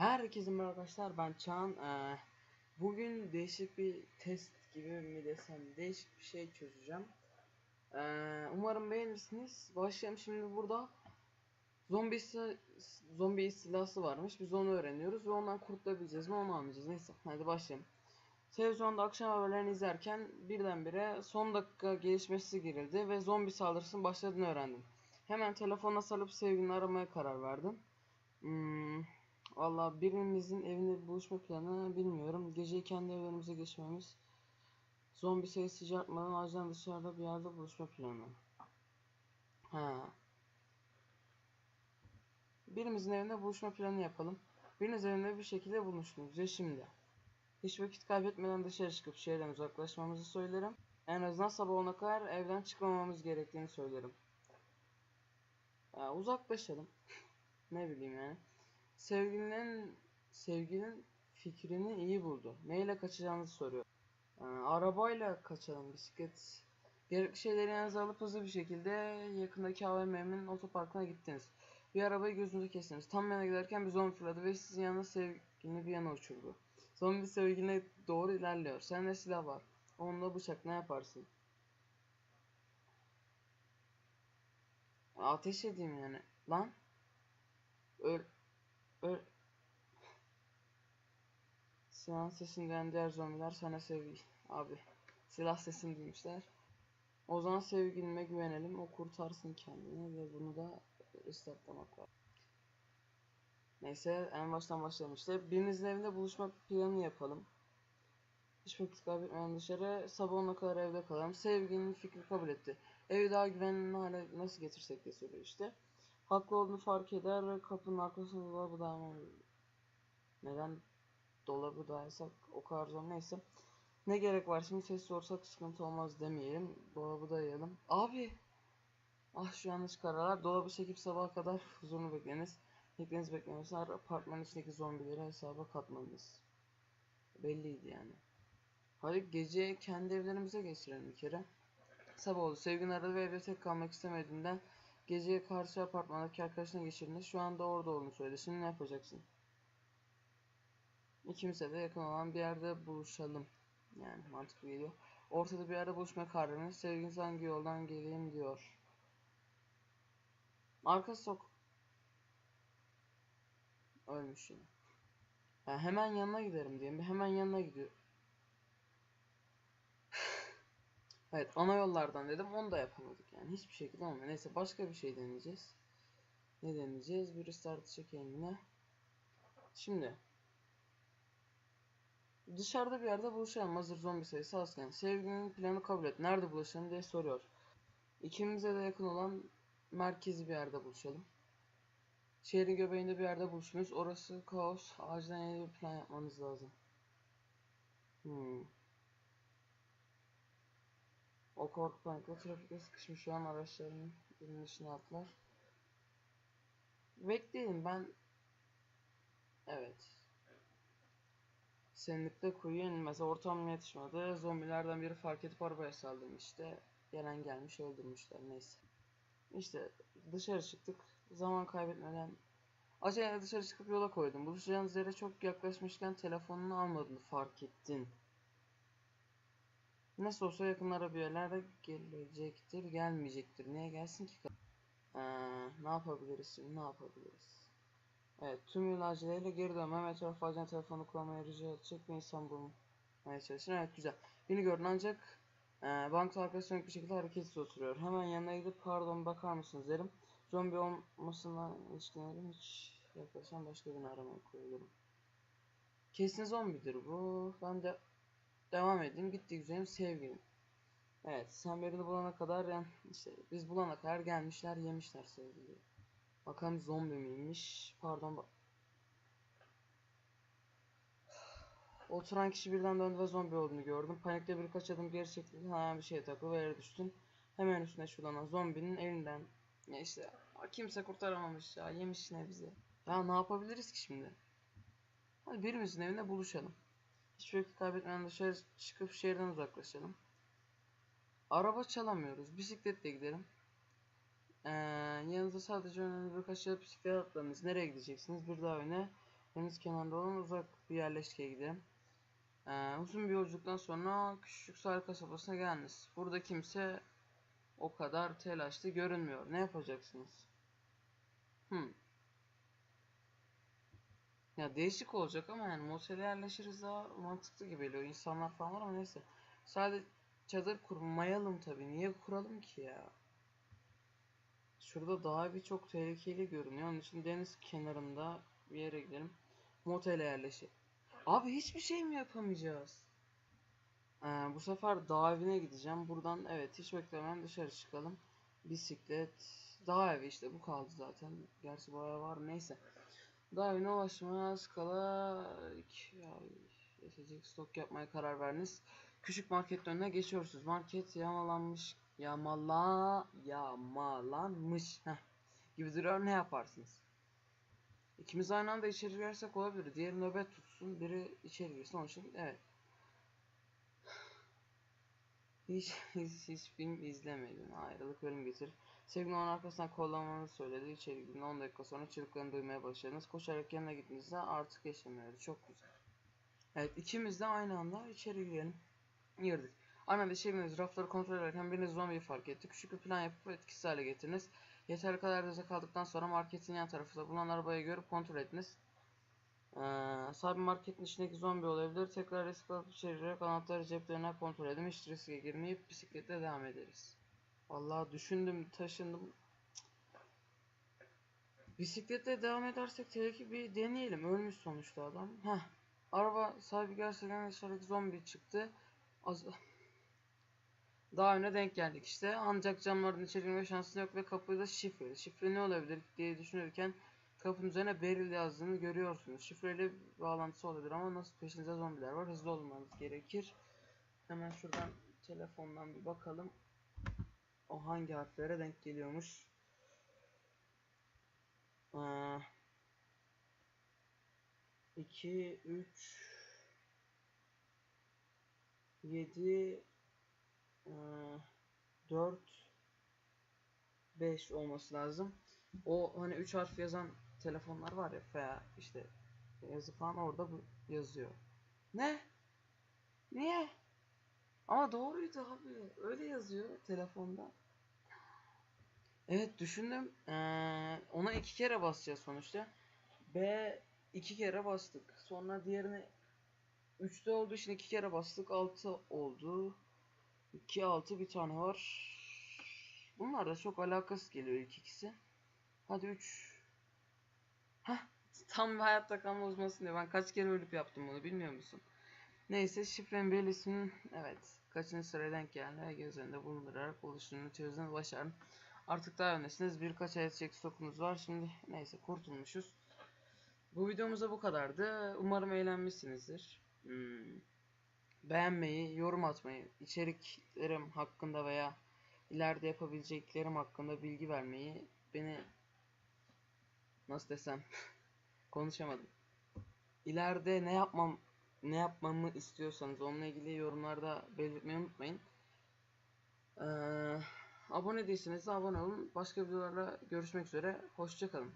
Herkese merhaba arkadaşlar ben Çağan. Ee, bugün değişik bir test gibi mi desem değişik bir şey çözeceğim. Ee, umarım beğenirsiniz. Başlayalım şimdi burada. Zombi zombi istilası varmış. Biz onu öğreniyoruz ve ondan kurtulabileceğiz mi onu anlayacağız. Neyse hadi başlayalım. Televizyonda akşam haberlerini izlerken birdenbire son dakika gelişmesi girildi ve zombi saldırısının başladığını öğrendim. Hemen telefona sarıp sevgilini aramaya karar verdim. Hmm, Valla birimizin evinde buluşma planı bilmiyorum. Geceyi kendi evlerimize geçmemiz. Zombi sayısı artmadan acilen dışarıda bir yerde buluşma planı. Ha. Birimizin evinde buluşma planı yapalım. Biriniz evinde bir şekilde buluştunuz ya şimdi. Hiç vakit kaybetmeden dışarı çıkıp şehirden uzaklaşmamızı söylerim. En azından sabah ona kadar evden çıkmamamız gerektiğini söylerim. Ya, uzaklaşalım. ne bileyim yani. Sevgilinin sevgilinin fikrini iyi buldu. Neyle kaçacağınızı soruyor. Ee, arabayla kaçalım bisiklet. Gerekli şeyleri yanınıza alıp hızlı bir şekilde yakındaki AVM'nin otoparkına gittiniz. Bir arabayı gözünüze kestiniz. Tam yana giderken bir zombi fırladı ve sizin yanına sevgilini bir yana uçurdu. Zombi sevgiline doğru ilerliyor. Sende silah var. Onunla bıçak ne yaparsın? Ateş edeyim yani. Lan. Öl. Öl. Silah sesini duyan diğer zombiler sana sevgi. Abi. Silah sesini duymuşlar. O zaman sevgilime güvenelim. O kurtarsın kendini ve bunu da restartlamak var. Neyse en baştan başlayalım işte. Birinizin evinde buluşma planı yapalım. Hiç vakit kaybetmeden dışarı sabah ona kadar evde kalalım. Sevgilinin fikri kabul etti. Evi daha güvenli hale nasıl getirsek diye soruyor işte. Haklı olduğunu fark eder. Kapının arkasında dolabı dayanmam. Neden dolabı dayasak o kadar zor neyse. Ne gerek var şimdi ses sorsak sıkıntı olmaz demeyelim. Dolabı dayayalım. Abi! Ah şu yanlış kararlar. Dolabı çekip sabaha kadar huzurunu bekleniz. Bekleniz beklemesi apartmanın içindeki zombileri hesaba katmalıyız. Belliydi yani. Hadi gece kendi evlerimize geçirelim bir kere. Sabah oldu. Sevgin aradı ve evde tek kalmak istemediğinden geceye karşı apartmandaki arkadaşına geçirdiğinde şu anda orada olduğunu söyledi. Şimdi ne yapacaksın? İkimize de yakın olan bir yerde buluşalım. Yani mantıklı geliyor. Ortada bir yerde buluşma kararını sevginiz hangi yoldan geleyim diyor. Arka sok. Ölmüş yine. Ha, hemen yanına giderim diyelim. Hemen yanına gidiyor. Evet ana yollardan dedim onu da yapamadık yani hiçbir şekilde olmuyor. Neyse başka bir şey deneyeceğiz. Ne deneyeceğiz? Bir restart çekeyim yine. Şimdi dışarıda bir yerde buluşalım hazır zombi sayısı azken. Sevgilinin planı kabul et. Nerede buluşalım diye soruyor. İkimize de yakın olan merkezi bir yerde buluşalım. Şehrin göbeğinde bir yerde buluşmuyoruz. Orası kaos. Acilen yeni bir plan yapmanız lazım. Hmm. O korku panikle trafikte sıkışmış olan araçların birinin dışına atlar. Bekleyin ben... Evet. Senlikte kuyuya inilmez. Ortam yetişmedi. Zombilerden biri fark edip arabaya saldırmıştı. Gelen gelmiş öldürmüşler neyse. İşte dışarı çıktık. Zaman kaybetmeden Acele dışarı çıkıp yola koydum. Buluşacağınız yere çok yaklaşmışken telefonunu almadığını fark ettin. Nasıl olsa yakınlara bir gelecektir, gelmeyecektir. Niye gelsin ki? Ee, ne yapabiliriz şimdi? Ne yapabiliriz? Evet, tüm yol aceleyle geri dönmem. Etraf ajan telefonu kullanmaya rica edecek bir insan bulmaya çalışın. Evet, güzel. Beni gördün ancak e, bankta arkası bir şekilde hareketsiz oturuyor. Hemen yanına gidip pardon bakar mısınız derim. Zombi olmasından ilişkilerim hiç yaklaşan başka birini aramaya koyuyorum. Kesin zombidir bu. Ben de devam edeyim. Gitti güzelim sevgilim. Evet sen birini bulana kadar yani işte biz bulana kadar gelmişler yemişler sevgili. Bakalım zombi miymiş? Pardon bak. Oturan kişi birden döndü ve zombi olduğunu gördüm. Panikle birkaç adım geri çekildi. Hemen bir şeye takıldı ve yere düştün. Hemen üstüne şuradan zombinin elinden. Ya işte kimse kurtaramamış ya. Yemiş ne bizi. Ya ne yapabiliriz ki şimdi? Hadi birimizin evinde buluşalım. Hiç vakit kaybetmeden dışarı çıkıp şehirden uzaklaşalım. Araba çalamıyoruz. Bisikletle gidelim. Ee, yanınızda sadece önemli birkaç yıl bisiklet atlarınız. Nereye gideceksiniz? Bir daha öne. Deniz kenarında olan uzak bir yerleşkeye gidelim. Ee, uzun bir yolculuktan sonra küçük sahil kasabasına geldiniz. Burada kimse o kadar telaşlı görünmüyor. Ne yapacaksınız? Hmm. Ya değişik olacak ama yani motele yerleşiriz daha mantıklı gibi geliyor. İnsanlar falan var ama neyse. Sadece çadır kurmayalım tabii. Niye kuralım ki ya? Şurada daha bir çok tehlikeli görünüyor. Onun için deniz kenarında bir yere gidelim. Motele yerleşelim. Abi hiçbir şey mi yapamayacağız? Ee, bu sefer dağ evine gideceğim. Buradan evet hiç beklemeden dışarı çıkalım. Bisiklet, dağ evi işte bu kaldı zaten. Gerçi bayağı var neyse. Dağ evine ulaşmaya az kala yetecek stok yapmaya karar verdiniz. Küçük marketin önüne geçiyorsunuz. Market yağmalanmış, yağmala, yağmalanmış heh, gibi duruyor. Ne yaparsınız? İkimiz aynı anda içeri girersek olabilir. Diğeri nöbet tutsun, biri içeri girsin. Onun için evet. Hiç, hiç, hiç film izlemedim. Ayrılık bölüm getir. Sevgili onun arkasından kollamanı söyledi. İçeri gidin. 10 dakika sonra çığlıklarını duymaya başladınız. Koşarak yanına gittiğinizde artık yaşamıyordu. Çok güzel. Evet ikimiz de aynı anda içeri girelim. Girdik. Aynı anda içeri rafları kontrol ederken biriniz zombiyi fark etti. Küçük bir plan yapıp etkisiz hale getiriniz. Yeterli kadar hızlı kaldıktan sonra marketin yan tarafında bulunan arabayı görüp kontrol ettiniz. Ee, sahibi marketin içindeki zombi olabilir. Tekrar risk alıp içeri girerek anahtarı ceplerine kontrol edin. Hiç riske girmeyip bisikletle devam ederiz. Vallahi düşündüm, taşındım. Bisikletle devam edersek tehlike bir deneyelim. Ölmüş sonuçta adam. Heh. Araba sahibi gerçekten dışarıdaki zombi çıktı. Az... Daha öne denk geldik işte. Ancak camlardan içeri girme şansın yok ve kapıyı da şifreli. Şifre ne olabilir diye düşünürken kapının üzerine Beryl yazdığını görüyorsunuz. Şifreyle bağlantısı olabilir ama nasıl peşinizde zombiler var. Hızlı olmanız gerekir. Hemen şuradan telefondan bir bakalım. O hangi harflere denk geliyormuş. Ee, 2, 3, 7, 4, 5 olması lazım. O hani 3 harf yazan telefonlar var ya veya işte yazı falan orada bu yazıyor. Ne? Niye? Ama doğruydu abi. Öyle yazıyor telefonda. Evet düşündüm. Ee, ona iki kere basacağız sonuçta. B iki kere bastık. Sonra diğerini 3'te olduğu için iki kere bastık. 6 oldu. 2 6 bir tane var. Bunlar da çok alakası geliyor ilk ikisi. Hadi 3. Hah tam bir hayatta kalma uzmasın diyor. Ben kaç kere ölüp yaptım bunu bilmiyor musun? Neyse şifren belirlisinin evet kaçıncı sıraya denk geldi göz önünde bulundurarak oluştuğunu çözümü başarın. Artık daha öndesiniz. Birkaç ay yetecek stokunuz var. Şimdi neyse kurtulmuşuz. Bu videomuzda bu kadardı. Umarım eğlenmişsinizdir. Hmm. Beğenmeyi, yorum atmayı, içeriklerim hakkında veya ileride yapabileceklerim hakkında bilgi vermeyi, beni nasıl desem konuşamadım. İleride ne yapmam ne yapmamı istiyorsanız onunla ilgili yorumlarda belirtmeyi unutmayın. Ee, abone değilseniz de abone olun. Başka videolarla görüşmek üzere. Hoşçakalın.